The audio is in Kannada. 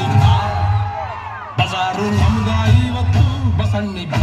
ಬಸಣ್ಣಿಬ್ಬ ಬಜಾರು ನಮ್ಗ ಇವತ್ತು ಬಸಣ್ಣಿಬ್ಬ.